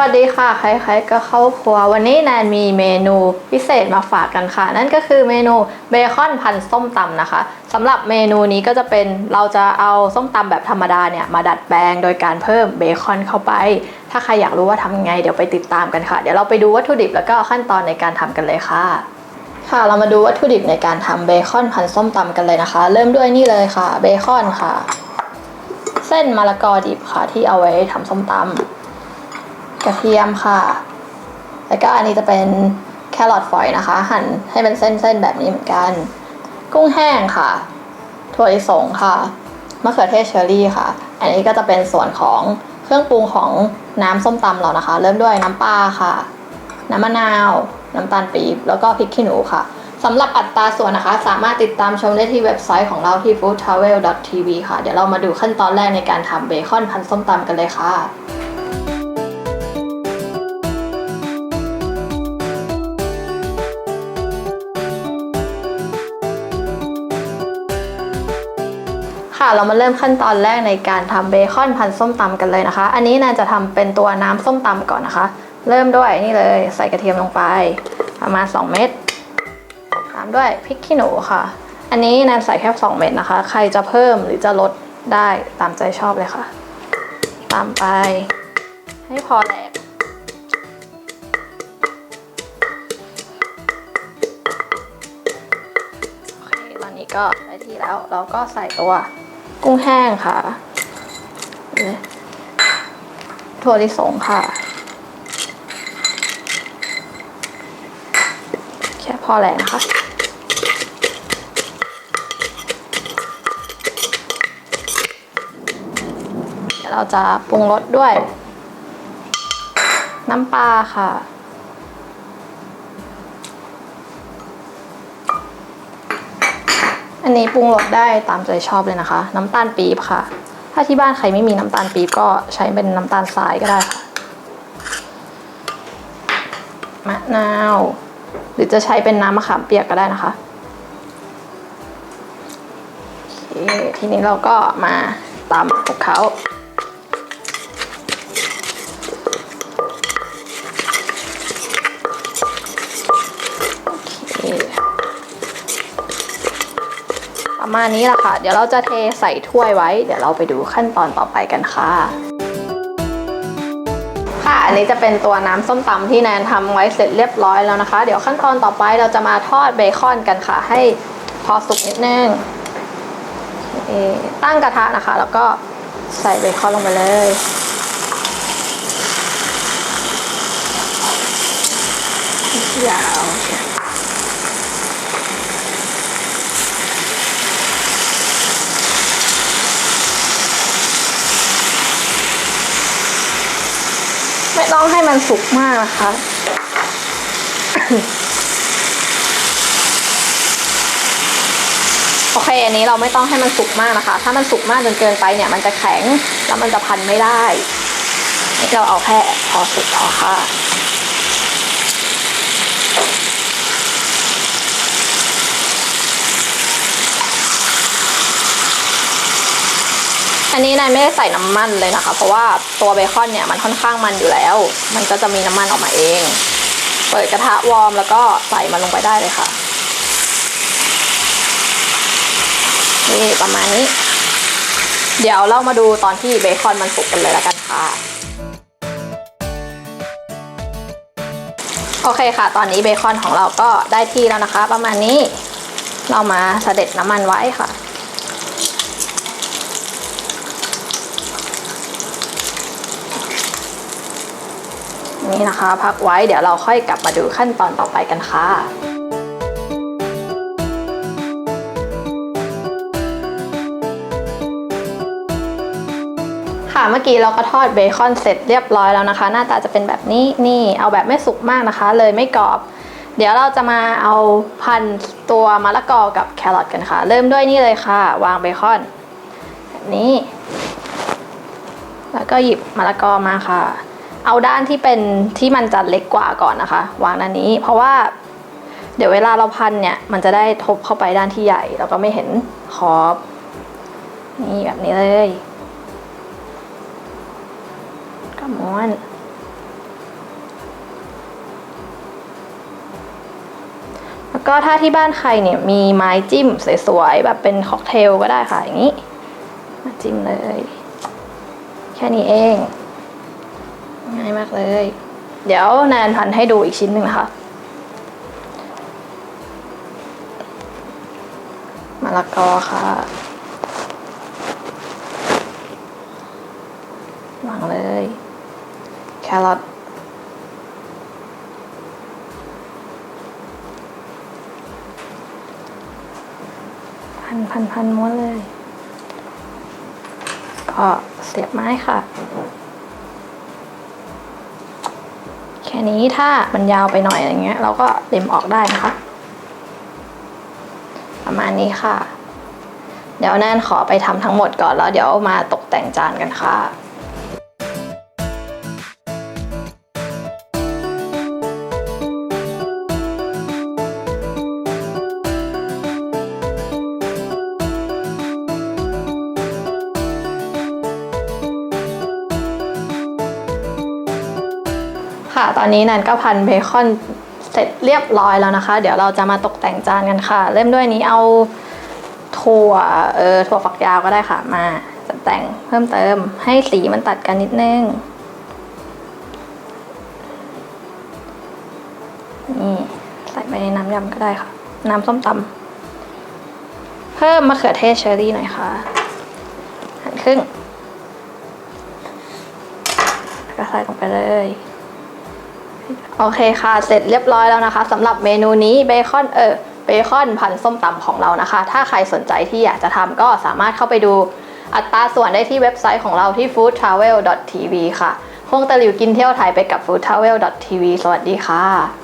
วัสดีค่ะ ใครๆก็เข้าครัว วันนี้แนนมีเมนูพิเศษมาฝากกันค่ะ นั่นก็คือเมนูเบคอนพันส้มตำนะคะสำหรับเมนูนี้ก็จะเป็นเราจะเอาส้มตำแบบธรรมดาเนี่ยมาดัดแปลงโดยการเพิ่มเบคอนเข้าไป ถ้าใครอยากรู้ว่าทำไงเดี๋ยวไปติดตามกันค่ะ เดี๋ยวเราไปดูวัตถุดิบแล้วก็ขั้นตอนในการทำกันเลยค่ะ ค่ะเรามาดูวัตถุดิบในการทำเบคอนพันส้มตำกันเลยนะคะ เริ่มด้วยนี่เลยค่ะเบคอนค่ะ เส้นมะละกอดิบค่ะที่เอาไว้ทำส้มตำ กระเทียมค่ะ แล้วก็อันนี้จะเป็นแครอทฝอยนะคะ หั่นให้เป็นเส้นๆแบบนี้เหมือนกัน กุ้งแห้งค่ะ ถั่วลิสงค่ะมะเขือเทศเชอรี่ค่ะ อันนี้ก็จะเป็นส่วนของเครื่องปรุงของน้ำส้มตำเรานะคะ เริ่มด้วยน้ำปลาค่ะ น้ำมะนาว น้ำตาลปี๊บแล้วก็พริกขี้หนูค่ะสำหรับอัตราส่วนนะคะ สามารถติดตามชมได้ที่เว็บไซต์ของเราที่ foodtravel.tv ค่ะ เดี๋ยวเรามาดูขั้นตอนแรกในการทำเบคอนพันส้มตำกันเลยค่ะ ค่ะ เรามาเริ่มขั้นตอนแรกในการทำเบคอนพันส้มตำกันเลยนะคะ อันนี้แนนจะทำเป็นตัวน้ำส้มตำก่อนนะคะ เริ่มด้วยนี่เลยใส่กระเทียมลงไป ประมาณ 2 เม็ดตามด้วยพริกขี้หนูค่ะ อันนี้แนนใส่แค่ 2 เม็ดนะคะ ใครจะเพิ่มหรือจะลดได้ตามใจชอบเลยค่ะ ตามไป ให้พอแหลกโอเคตอนนี้ก็ได้ที่แล้วเราก็ใส่ตัว กุ้งแห้งค่ะ ถั่วลิสงค่ะ แค่พอแหละนะคะเดี๋ยวเราจะปรุงรสด้วย น้ำปลาค่ะ นี้ปรุงรสได้ตามใจชอบเลยนะคะ น้ำตาลปี๊บค่ะ ถ้าที่บ้านใครไม่มีน้ำตาลปี๊บก็ใช้เป็นน้ำตาลทรายก็ได้ค่ะ มะนาว หรือจะใช้เป็นน้ำมะขามเปียกก็ได้นะคะทีนี้เราก็มาตำคลุกเขา โอเค ประมาณนี้แหละค่ะ เดี๋ยวเราจะเทใส่ถ้วยไว้ เดี๋ยวเราไปดูขั้นตอนต่อไปกันค่ะ ค่ะ อันนี้จะเป็นตัวน้ำส้มตำที่แนนทำไว้เสร็จเรียบร้อยแล้วนะคะ เดี๋ยวขั้นตอนต่อไปเราจะมาทอดเบคอนกันค่ะ ให้พอสุกนิดนึงโอเคตั้งกระทะนะคะ แล้วก็ใส่เบคอนลงไปเลยยาว ไมันสุกมากนะคะ โอเค อันนี้เราไม่ต้องให้มันสุกมากนะคะ ถ้ามันสุกมากจนเกินไปเนี่ย มันจะแข็งแล้วมันจะพันไม่ได้ เราเอาแค่พอสุกพอค่ะ อันนี้นายไม่ได้ใส่น้ำมันเลยนะคะ เพราะว่าตัวเบคอนเนี่ยมันค่อนข้างมันอยู่แล้ว มันก็จะมีน้ำมันออกมาเอง เปิดกระทะวอร์มแล้วก็ใส่มันลงไปได้เลยค่ะ นี่ประมาณนี้ เดี๋ยวเรามาดูตอนที่เบคอนมันสุกกันเลยแล้วกันค่ะ โอเคค่ะ ตอนนี้เบคอนของเราก็ได้ที่แล้วนะคะ ประมาณนี้ เรามาเสด็จน้ำมันไว้ค่ะ นี่นะคะ พักไว้เดี๋ยวเราค่อยกลับมาดูขั้นตอนต่อไปกันค่ะค่ะเมื่อกี้เราก็ทอดเบคอนเสร็จเรียบร้อยแล้วนะคะ หน้าตาจะเป็นแบบนี้นี่เอาแบบไม่สุกมากนะคะ เลยไม่กรอบ เดี๋ยวเราจะมาเอาพันตัวมะละกอกับแครอทกันค่ะ เริ่มด้วยนี่เลยค่ะ วางเบคอนแบบนี้ แล้วก็หยิบมะละกอมาค่ะ เอาด้านที่เป็นที่มันจะเล็กกว่าก่อนนะคะ วางด้านนี้ เพราะว่า เดี๋ยวเวลาเราพันเนี่ย มันจะได้ทบเข้าไปด้านที่ใหญ่ แล้วก็ไม่เห็นขอบ นี่แบบนี้เลยก็ม้วนแล้วก็ถ้าที่บ้านใครเนี่ยมีไม้จิ้มสวยๆแบบเป็นค็อกเทลก็ได้ค่ะอย่างนี้มาจิ้มเลย แค่นี้เอง ง่ายมากเลย เดี๋ยวแนนพันให้ดูอีกชิ้นหนึ่งนะคะมะละกอค่ะวางเลย แครอทพันพันพันม้วนเลย ก็เสียบไม้ค่ะ แค่นี้ถ้ามันยาวไปหน่อยอะไรเงี้ย เราก็เล็มออกได้นะคะ ประมาณนี้ค่ะ เดี๋ยวแนนขอไปทำทั้งหมดก่อนแล้วเดี๋ยวมาตกแต่งจานกันค่ะ ค่ะ ตอนนี้นันก็พันเบคอนเสร็จเรียบร้อยแล้วนะคะ เดี๋ยวเราจะมาตกแต่งจานกันค่ะ เริ่มด้วยนี้เอาถั่วเออถั่วฝักยาวก็ได้ค่ะมาจัดแต่งเพิ่มเติมให้สีมันตัดกันนิดนึงนี่ใส่ไปในน้ำยำก็ได้ค่ะ น้ำส้มตำเพิ่มมะเขือเทศเชอรี่หน่อยค่ะ หั่นครึ่งแล้วก็ใส่ลงไปเลย โอเคค่ะ เสร็จเรียบร้อยแล้วนะคะสำหรับเมนูนี้เบคอนเออเบคอนพันส้มตำของเรานะคะ ถ้าใครสนใจที่อยากจะทำก็สามารถเข้าไปดูอัตราส่วนได้ที่เว็บไซต์ของเราที่ foodtravel.tv ค่ะ คงตะหลิวกินเที่ยวไทยไปกับ foodtravel.tv สวัสดีค่ะ